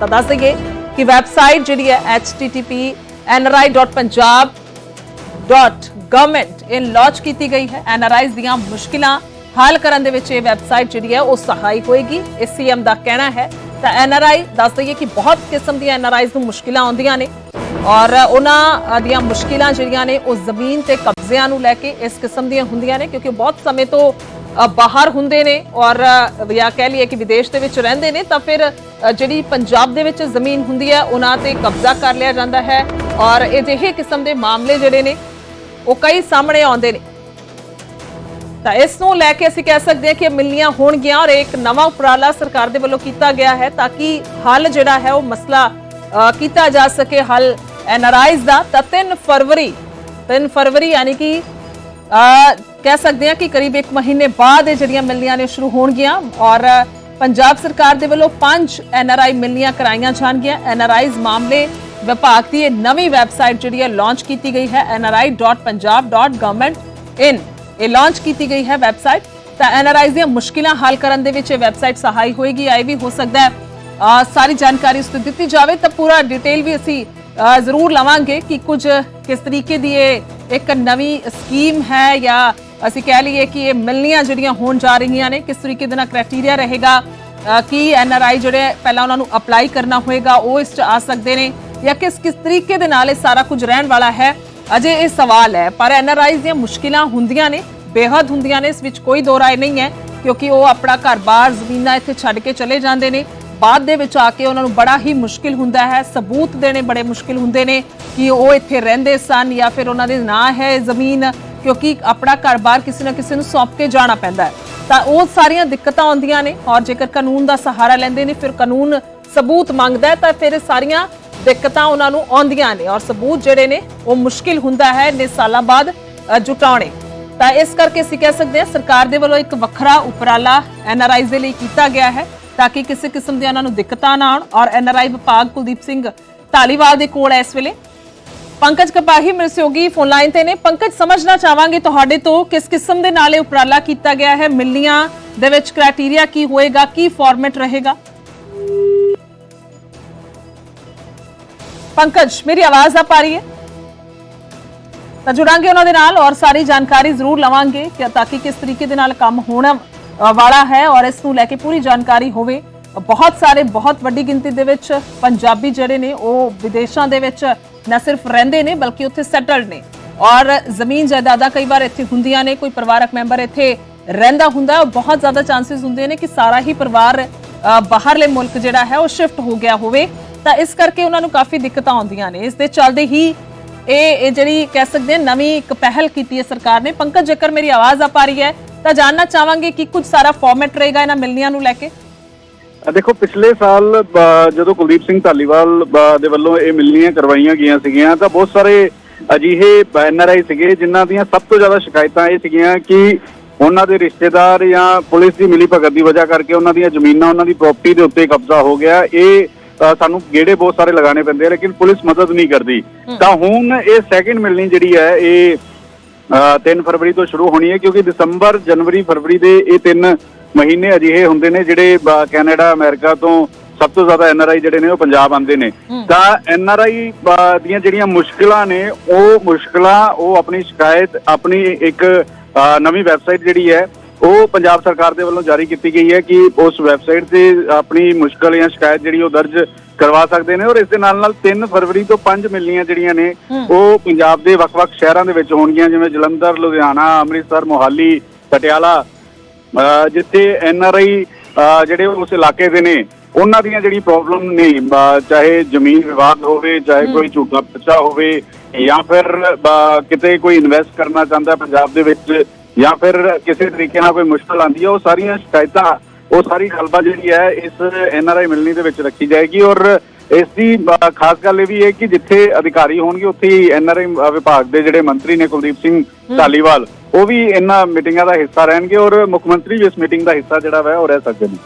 ਤਾਂ ਦੱਸ ਦਈਏ ਕਿ ਵੈਬਸਾਈਟ ਜਿਹੜੀ ਹੈ http://nri.punjab.government ਇਹ ਲਾਂਚ ਕੀਤੀ ਗਈ ਹੈ। ਐਨਆਰਆਈਜ਼ ਦੀਆਂ ਮੁਸ਼ਕਿਲਾਂ ਹੱਲ ਕਰਨ ਦੇ ਵਿੱਚ ਇਹ ਵੈਬਸਾਈਟ ਜਿਹੜੀ ਹੈ ਉਹ ਸਹਾਈ ਹੋਏਗੀ। ਇਹ ਸੀਐਮ ਦਾ ਕਹਿਣਾ ਹੈ। ਤਾਂ ਐਨਆਰਆਈ ਦੱਸ ਦਈਏ ਕਿ ਬਹੁਤ ਕਿਸਮ ਦੀਆਂ ਐਨਆਰਆਈਜ਼ ਨੂੰ ਮੁਸ਼ਕਿਲਾਂ ਆਉਂਦੀਆਂ ਨੇ ਔਰ ਉਹਨਾਂ ਦੀਆਂ ਮੁਸ਼ਕਿਲਾਂ ਜਿਹੜੀਆਂ ਨੇ ਉਹ ਜ਼ਮੀਨ ਤੇ ਕਬਜ਼ਿਆਂ ਨੂੰ ਲੈ ਕੇ ਇਸ ਕਿਸਮ ਦੀਆਂ ਹੁੰਦੀਆਂ ਨੇ ਕਿਉਂਕਿ ਬਹੁਤ ਸਮੇਂ ਤੋਂ ਬਾਹਰ ਹੁੰਦੇ ਨੇ ਔਰ ਜਾਂ ਕਹਿ ਲਈਏ ਕਿ ਵਿਦੇਸ਼ ਦੇ ਵਿੱਚ ਰਹਿੰਦੇ ਨੇ, ਤਾਂ ਫਿਰ ਜਿਹੜੀ ਪੰਜਾਬ ਦੇ ਵਿੱਚ ਜ਼ਮੀਨ ਹੁੰਦੀ ਹੈ, ਉਹਨਾਂ ਤੇ ਕਬਜ਼ਾ ਕਰ ਲਿਆ ਜਾਂਦਾ ਹੈ ਔਰ ਅਜਿਹੇ ਕਿਸਮ ਦੇ ਮਾਮਲੇ ਜਿਹੜੇ ਨੇ, ਉਹ ਕਈ ਸਾਹਮਣੇ ਆਉਂਦੇ ਨੇ। ਤਾਂ ਇਸ ਨੂੰ ਲੈ ਕੇ ਅਸੀਂ ਕਹਿ ਸਕਦੇ ਹਾਂ ਕਿ ਇਹ ਮਿਲਨੀਆਂ ਹੋਣਗੀਆਂ ਔਰ ਇੱਕ ਨਵਾਂ ਉਪਰਾਲਾ ਸਰਕਾਰ ਦੇ ਵੱਲੋਂ ਕੀਤਾ ਗਿਆ ਹੈ ਤਾਂ ਕਿ ਹੱਲ ਜਿਹੜਾ ਹੈ, ਉਹ ਮਸਲਾ ਕੀਤਾ ਜਾ ਸਕੇ। ਹੱਲ ਐਨਆਰਆਈਜ਼ ਦਾ ਤਾਂ 3 ਫਰਵਰੀ 3 ਫਰਵਰੀ ਯਾਨੀ ਕਿ ਕਹਿ ਸਕਦੇ ਹਾਂ ਕਿ ਕਰੀਬ 1 ਮਹੀਨੇ ਬਾਅਦ ਇਹ ਜਿਹੜੀਆਂ ਮਿਲਨੀਆਂ ਨੇ ਸ਼ੁਰੂ ਹੋਣਗੀਆਂ ਔਰ ਪੰਜਾਬ ਸਰਕਾਰ ਦੇ ਵੱਲੋਂ ਪੰਜ ਐਨਆਰਆਈ ਮਿਲਨੀਆਂ ਕਰਾਈਆਂ ਜਾਣਗੀਆਂ। ਐਨਆਰਆਈਜ਼ ਮਾਮਲੇ ਵਿਭਾਗ ਦੀ ਇਹ ਨਵੀਂ ਵੈਬਸਾਈਟ ਜਿਹੜੀ ਹੈ ਲਾਂਚ ਕੀਤੀ ਗਈ ਹੈ nri.punjab.government.in ਇਹ ਲਾਂਚ ਕੀਤੀ ਗਈ ਹੈ ਵੈਬਸਾਈਟ। ਤਾਂ ਐਨਆਰਆਈਜ਼ ਦੀਆਂ ਮੁਸ਼ਕਿਲਾਂ ਹੱਲ ਕਰਨ ਦੇ ਵਿੱਚ ਇਹ ਵੈਬਸਾਈਟ ਸਹਾਈ ਹੋਏਗੀ ਇਹ ਵੀ ਹੋ ਸਕਦਾ ਹੈ। ਸਾਰੀ ਜਾਣਕਾਰੀ ਉਸ ਤੇ ਦਿੱਤੀ ਜਾਵੇ ਤਾਂ ਪੂਰਾ ਡਿਟੇਲ ਵੀ ਅਸੀਂ ਜ਼ਰੂਰ ਲਵਾਂਗੇ ਕਿ ਕੁਝ ਕਿਸ ਤਰੀਕੇ ਦੀ ਇਹ ਇੱਕ ਨਵੀਂ ਸਕੀਮ ਹੈ ਜਾਂ ਅਸੀਂ ਕਹਿ ਲਈਏ ਕਿ ਇਹ ਮਿਲਣੀਆਂ ਜਿਹੜੀਆਂ ਹੋਣ ਜਾ ਰਹੀਆਂ ਨੇ, ਕਿਸ ਤਰੀਕੇ ਦੇ ਨਾਲ ਕ੍ਰਾਈਟੇਰੀਆ ਰਹੇਗਾ ਕੀ ਐਨ ਆਰ ਆਈ ਜਿਹੜੇ ਪਹਿਲਾਂ ਉਹਨਾਂ ਨੂੰ ਅਪਲਾਈ ਕਰਨਾ ਹੋਏਗਾ, ਉਹ ਇਸ 'ਚ ਆ ਸਕਦੇ ਨੇ ਜਾਂ ਕਿਸ ਕਿਸ ਤਰੀਕੇ ਦੇ ਨਾਲ ਇਹ ਸਾਰਾ ਕੁਝ ਰਹਿਣ ਵਾਲਾ ਹੈ, ਅਜੇ ਇਹ ਸਵਾਲ ਹੈ। ਪਰ ਐਨਆਰਆਈਜ਼ ਦੀਆਂ ਮੁਸ਼ਕਿਲਾਂ ਹੁੰਦੀਆਂ ਨੇ, ਬੇਹੱਦ ਹੁੰਦੀਆਂ ਨੇ, ਇਸ ਵਿੱਚ ਕੋਈ ਦੋ ਰਾਏ ਨਹੀਂ ਹੈ, ਕਿਉਂਕਿ ਉਹ ਆਪਣਾ ਘਰ-ਬਾਰ, ਜ਼ਮੀਨਾਂ ਇੱਥੇ ਛੱਡ ਕੇ ਚਲੇ ਜਾਂਦੇ ਨੇ। ਬਾਅਦ ਦੇ ਵਿੱਚ ਆ ਕੇ ਉਹਨਾਂ ਨੂੰ ਬੜਾ ਹੀ ਮੁਸ਼ਕਿਲ ਹੁੰਦਾ ਹੈ, ਸਬੂਤ ਦੇਣੇ ਬੜੇ ਮੁਸ਼ਕਿਲ ਹੁੰਦੇ ਨੇ ਕਿ ਉਹ ਇੱਥੇ ਰਹਿੰਦੇ ਸਨ ਜਾਂ ਫਿਰ ਉਹਨਾਂ ਦੇ ਨਾਂ ਹੈ ਇਹ ਜ਼ਮੀਨ। ਕਿਉਂਕਿ ਆਪਣਾ ਘਰ-ਬਾਰ ਕਿਸੇ ਨਾ ਕਿਸੇ ਨੂੰ ਸੌਂਪ ਕੇ ਜਾਣਾ ਪੈਂਦਾ ਹੈ। ਤਾਂ ਉਹ ਸਾਰੀਆਂ ਦਿੱਕਤਾਂ ਆਉਂਦੀਆਂ ਨੇ ਔਰ ਜੇਕਰ ਕਾਨੂੰਨ ਦਾ ਸਹਾਰਾ ਲੈਂਦੇ ਨੇ ਫਿਰ ਕਾਨੂੰਨ ਸਬੂਤ ਮੰਗਦਾ ਤਾਂ ਫਿਰ ਇਹ ਸਾਰੀਆਂ ਦਿੱਕਤਾਂ ਉਹਨਾਂ ਨੂੰ ਆਉਂਦੀਆਂ ਨੇ। ਔਰ ਸਬੂਤ ਜਿਹੜੇ ਨੇ ਉਹ ਮੁਸ਼ਕਿਲ ਹੁੰਦਾ ਹੈ ਇੰਨੇ ਸਾਲਾਂ ਬਾਅਦ ਅ, ਜੁਟਾਉਣੇ। ਤਾਂ ਇਸ ਕਰਕੇ ਅਸੀਂ ਕਹਿ ਸਕਦੇ ਹਾਂ ਸਰਕਾਰ ਦੇ ਵੱਲੋਂ ਇੱਕ ਵੱਖਰਾ ਉਪਰਾਲਾ ਐਨਆਰਆਈਜ਼ ਦੇ ਲਈ ਕੀਤਾ ਗਿਆ ਹੈ ਤਾਂ ਕਿ ਕਿਸੇ ਕਿਸਮ ਦੀਆਂ ਉਹਨਾਂ ਨੂੰ ਦਿੱਕਤਾਂ ਨਾ ਆਉਣ। ਔਰ ਐਨਆਰਆਈ ਵਿਭਾਗ ਕੁਲਦੀਪ ਸਿੰਘ ਢਾਲੀਵਾਲ ਦੇ ਕੋਲ ਹੈ ਇਸ ਵੇਲੇ। ਪੰਕਜ ਕਪਾਹੀ ਮੇਰੇ ਸਹਿਯੋਗੀ ਫੋਨ ਲਾਈਨ ਤੇ ਨੇ ਪੰਕਜ ਸਮਝਣਾ ਚਾਹਾਂਗੇ ਤੁਹਾਡੇ ਤੋਂ ਕਿਸ ਕਿਸਮ ਦੇ ਨਾਲ ਇਹ ਉਪਰਾਲਾ ਕੀਤਾ ਗਿਆ ਹੈ ਮਿਲਨੀਆਂ ਦੇ ਵਿੱਚ ਕ੍ਰਾਈਟੇਰੀਆ ਕੀ ਹੋਏਗਾ ਕੀ ਫਾਰਮੈਟ ਰਹੇਗਾ ਪੰਕਜ ਮੇਰੀ ਆਵਾਜ਼ ਆ ਪਾ ਰਹੀ ਹੈ ਤਾਂ ਜੁੜਾਂਗੇ ਉਹਨਾਂ ਦੇ ਨਾਲ ਔਰ ਸਾਰੀ ਜਾਣਕਾਰੀ ਜ਼ਰੂਰ ਲਵਾਂਗੇ ਕਿ ਤਾਂ ਕਿ ਕਿਸ ਤਰੀਕੇ ਦੇ ਨਾਲ ਕੰਮ ਹੋਣਾ ਅ, ਵਾਲਾ ਹੈ ਔਰ ਇਸ ਨੂੰ ਲੈ ਕੇ ਪੂਰੀ ਜਾਣਕਾਰੀ ਹੋਵੇ ਬਹੁਤ ਸਾਰੇ ਬਹੁਤ ਵੱਡੀ ਗਿਣਤੀ ਦੇ ਵਿੱਚ ਪੰਜਾਬੀ ਜਿਹੜੇ ਨੇ ਉਹ ਵਿਦੇਸ਼ਾਂ ਦੇ ਵਿੱਚ ਨਾ ਸਿਰਫ ਰਹਿੰਦੇ ਨੇ, ਬਲਕਿ ਉੱਥੇ ਸੈਟਲਡ ਨੇ। ਔਰ ਜ਼ਮੀਨ ਜਾਇਦਾਦਾਂ ਕਈ ਵਾਰ ਇੱਥੇ ਹੁੰਦੀਆਂ ਨੇ, ਕੋਈ ਪਰਿਵਾਰਕ ਮੈਂਬਰ ਇੱਥੇ ਰਹਿੰਦਾ ਹੁੰਦਾ। ਬਹੁਤ ਜ਼ਿਆਦਾ ਚਾਂਸਸ ਹੁੰਦੇ ਨੇ ਕਿ ਸਾਰਾ ਹੀ ਪਰਿਵਾਰ ਬਾਹਰਲੇ ਮੁਲਕ ਜਿਹੜਾ ਹੈ, ਉਹ ਸ਼ਿਫਟ ਹੋ ਗਿਆ ਹੋਵੇ। ਤਾਂ ਇਸ ਕਰਕੇ ਉਹਨਾਂ ਨੂੰ ਕਾਫੀ ਦਿੱਕਤਾਂ ਆਉਂਦੀਆਂ ਨੇ। ਇਸ ਦੇ ਚੱਲਦੇ ਹੀ ਇਹ ਜਿਹੜੀ ਕਹਿ ਸਕਦੇ ਹਾਂ, ਨਵੀਂ ਇੱਕ ਪਹਿਲ ਕੀਤੀ ਹੈ ਸਰਕਾਰ ਨੇ। ਪੰਕਜ ਜੇਕਰ ਮੇਰੀ ਆਵਾਜ਼ ਆ ਪਾ ਰਹੀ ਹੈ, ਤਾਂ ਜਾਨਣਾ ਚਾਹਾਂਗੇ ਕਿ ਕੁਝ ਸਾਰਾ ਫਾਰਮੈਟ ਰਹੇਗਾ ਇਹਨਾਂ ਮਿਲਨੀਆਂ ਨੂੰ ਲੈ ਕੇ। ਦੇਖੋ ਪਿਛਲੇ ਸਾਲ ਜਦੋਂ ਕੁਲਦੀਪ ਸਿੰਘ ਧਾਲੀਵਾਲ ਦੇ ਵੱਲੋਂ ਇਹ ਮਿਲਣੀਆਂ ਕਰਵਾਈਆਂ ਗਈਆਂ ਸੀਗੀਆਂ ਤਾਂ ਬਹੁਤ ਸਾਰੇ ਅਜਿਹੇ ਐਨਆਰਆਈ ਸੀਗੇ ਜਿਨ੍ਹਾਂ ਦੀਆਂ ਸਭ ਤੋਂ ਜ਼ਿਆਦਾ ਸ਼ਿਕਾਇਤਾਂ ਇਹ ਸੀਗੀਆਂ ਕਿ ਉਹਨਾਂ ਦੇ ਰਿਸ਼ਤੇਦਾਰ ਜਾਂ ਪੁਲਿਸ ਦੀ ਮਿਲੀ ਭਗਤ ਦੀ ਵਜ੍ਹਾ ਕਰਕੇ ਉਹਨਾਂ ਦੀਆਂ ਜ਼ਮੀਨਾਂ ਉਹਨਾਂ ਦੀ ਪ੍ਰਾਪਰਟੀ ਦੇ ਉੱਤੇ ਕਬਜ਼ਾ ਹੋ ਗਿਆ। ਇਹ ਸਾਨੂੰ ਗੇੜੇ ਬਹੁਤ ਸਾਰੇ ਲਗਾਉਣੇ ਪੈਂਦੇ ਆ ਲੇਕਿਨ ਪੁਲਿਸ ਮਦਦ ਨਹੀਂ ਕਰਦੀ। ਤਾਂ ਹੁਣ ਇਹ ਸੈਕਿੰਡ ਮਿਲਣੀ ਜਿਹੜੀ ਹੈ ਇਹ ਅ, 3 ਫਰਵਰੀ ਤੋਂ ਸ਼ੁਰੂ ਹੋਣੀ ਹੈ ਕਿਉਂਕਿ ਦਸੰਬਰ ਜਨਵਰੀ ਫਰਵਰੀ ਦੇ ਇਹ ਤਿੰਨ ਮਹੀਨੇ ਅਜਿਹੇ ਹੁੰਦੇ ਨੇ ਜਿਹੜੇ ਕੈਨੇਡਾ ਅਮਰੀਕਾ ਤੋਂ ਸਭ ਤੋਂ ਜ਼ਿਆਦਾ ਐਨਆਰਆਈ ਜਿਹੜੇ ਨੇ ਉਹ ਪੰਜਾਬ ਆਉਂਦੇ ਨੇ। ਤਾਂ ਐਨਆਰਆਈ ਦੀਆਂ ਜਿਹੜੀਆਂ ਮੁਸ਼ਕਲਾਂ ਨੇ ਉਹ ਮੁਸ਼ਕਲਾਂ ਉਹ ਆਪਣੀ ਸ਼ਿਕਾਇਤ ਆਪਣੀ ਇੱਕ ਨਵੀਂ ਵੈਬਸਾਈਟ ਜਿਹੜੀ ਹੈ ਉਹ ਪੰਜਾਬ ਸਰਕਾਰ ਦੇ ਵੱਲੋਂ ਜਾਰੀ ਕੀਤੀ ਗਈ ਹੈ ਕਿ ਉਸ ਵੈਬਸਾਈਟ ਤੇ ਆਪਣੀ ਮੁਸ਼ਕਲ ਜਾਂ ਸ਼ਿਕਾਇਤ ਜਿਹੜੀ ਉਹ ਦਰਜ ਕਰਵਾ ਸਕਦੇ ਨੇ ਔਰ ਇਸ ਦੇ ਨਾਲ ਨਾਲ 3 ਫਰਵਰੀ ਤੋਂ 5 ਮਿਲਣੀਆਂ ਜਿਹੜੀਆਂ ਨੇ ਉਹ ਪੰਜਾਬ ਦੇ ਵੱਖ-ਵੱਖ ਸ਼ਹਿਰਾਂ ਦੇ ਵਿੱਚ ਹੋਣਗੀਆਂ ਜਿਵੇਂ ਜਲੰਧਰ ਲੁਧਿਆਣਾ ਅੰਮ੍ਰਿਤਸਰ ਮੋਹਾਲੀ ਪਟਿਆਲਾ ਜਿੱਥੇ ਐਨ ਆਰ ਆਈ ਜਿਹੜੇ ਉਸ ਇਲਾਕੇ ਦੇ ਨੇ ਉਹਨਾਂ ਦੀਆਂ ਜਿਹੜੀ ਪ੍ਰੋਬਲਮ ਨੇ ਚਾਹੇ ਜ਼ਮੀਨ ਵਿਵਾਦ ਹੋਵੇ ਚਾਹੇ ਕੋਈ ਝੂਠਾ ਪਰਚਾ ਹੋਵੇ ਜਾਂ ਫਿਰ ਕਿਤੇ ਕੋਈ ਇਨਵੈਸਟ ਕਰਨਾ ਚਾਹੁੰਦਾ ਪੰਜਾਬ ਦੇ ਵਿੱਚ ਜਾਂ ਫਿਰ ਕਿਸੇ ਤਰੀਕੇ ਨਾਲ ਕੋਈ ਮੁਸ਼ਕਲ ਆਂਦੀ ਹੈ ਉਹ ਸਾਰੀਆਂ ਸ਼ਿਕਾਇਤਾਂ ਉਹ ਸਾਰੀ ਗੱਲਬਾਤ ਜਿਹੜੀ ਹੈ ਇਸ ਐਨ ਆਰ ਆਈ ਮਿਲਣੀ ਦੇ ਵਿੱਚ ਰੱਖੀ ਜਾਏਗੀ। ਔਰ ਇਸ ਦੀ ਖਾਸ ਗੱਲ ਇਹ ਵੀ ਹੈ ਕਿ ਜਿੱਥੇ ਅਧਿਕਾਰੀ ਹੋਣਗੇ ਉੱਥੇ ਹੀ ਐਨ ਆਰ ਆਈ ਵਿਭਾਗ ਦੇ ਜਿਹੜੇ ਮੰਤਰੀ ਨੇ ਕੁਲਦੀਪ ਸਿੰਘ ਧਾਲੀਵਾਲ ਉਹ ਵੀ ਇਹਨਾਂ ਮੀਟਿੰਗਾਂ ਦਾ ਹਿੱਸਾ ਰਹਿਣਗੇ ਔਰ ਮੁੱਖ ਮੰਤਰੀ ਵੀ ਇਸ ਮੀਟਿੰਗ ਦਾ ਹਿੱਸਾ ਜਿਹੜਾ ਵਾ ਉਹ ਰਹਿ ਸਕਦੇ ਨੇ।